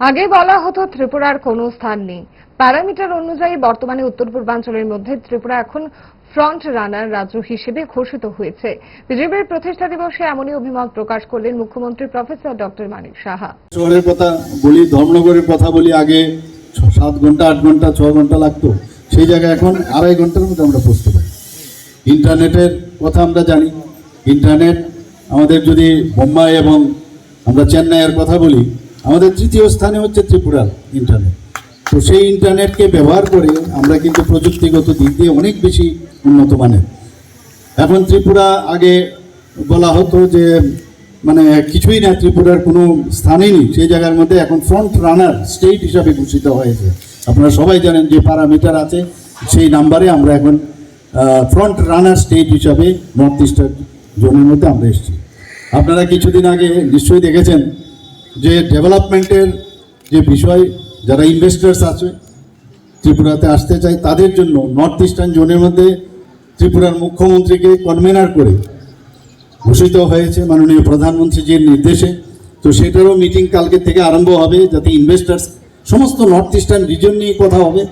আগে বলা হতো ত্রিপুরার কোনো স্থান নেই। প্যারামিটার অনুযায়ী বর্তমানে উত্তর পূর্বাঞ্চলের মধ্যে ত্রিপুরা এখন ফ্রন্ট রানার রাজ্য হিসেবে ঘোষিত হয়েছে। বিজেপির প্রতিষ্ঠা দিবসে এমনই অভিমত প্রকাশ করলেন মুখ্যমন্ত্রী প্রফেসর ডক্টর মানিক সাহা। শহরের কথা বলি, ধর্মনগরের কথা বলি, আগে সাত ঘণ্টা, আট ঘণ্টা, ছ ঘণ্টা লাগতো। সেই জায়গায় এখন আড়াই ঘণ্টার মধ্যে আমরা পৌঁছতে পারি। ইন্টারনেটের কথা আমরা জানি। ইন্টারনেট আমাদের যদি বোম্বাই এবং আমরা চেন্নাইয়ের কথা বলি আমাদের তৃতীয় স্থানে হচ্ছে ত্রিপুরার ইন্টারনেট তো সেই ইন্টারনেটকে ব্যবহার করে আমরা কিন্তু প্রযুক্তিগত দিক দিয়ে অনেক বেশি উন্নত মানের। এখন ত্রিপুরা আগে বলা হতো যে মানে কিছুই না, ত্রিপুরার কোনো স্থানই নেই। সেই জায়গার মধ্যে এখন ফ্রন্ট রানার স্টেট হিসাবে ঘোষিত হয়েছে। আপনারা সবাই জানেন যে প্যারামিটার আছে, সেই নাম্বারে আমরা এখন ফ্রন্ট রানার স্টেট হিসাবে নর্থ ইস্টার্ন জোনের মধ্যে আমরা এসেছি। আপনারা কিছুদিন আগে নিশ্চয়ই দেখেছেন যে ডেভেলপমেন্টের যে বিষয়, যারা ইনভেস্টার্স আছে, ত্রিপুরাতে আসতে চাই তাদের জন্য নর্থ ইস্টার্ন জোনের মধ্যে ত্রিপুরার মুখ্যমন্ত্রীকে কনভেনার করে ঘোষিত হয়েছে মাননীয় প্রধানমন্ত্রীজির নির্দেশে। তো সেটারও মিটিং কালকে থেকে আরম্ভ হবে, যাতে ইনভেস্টার্স সমস্ত নর্থ ইস্টার্ন রিজন নিয়ে কথা হবে।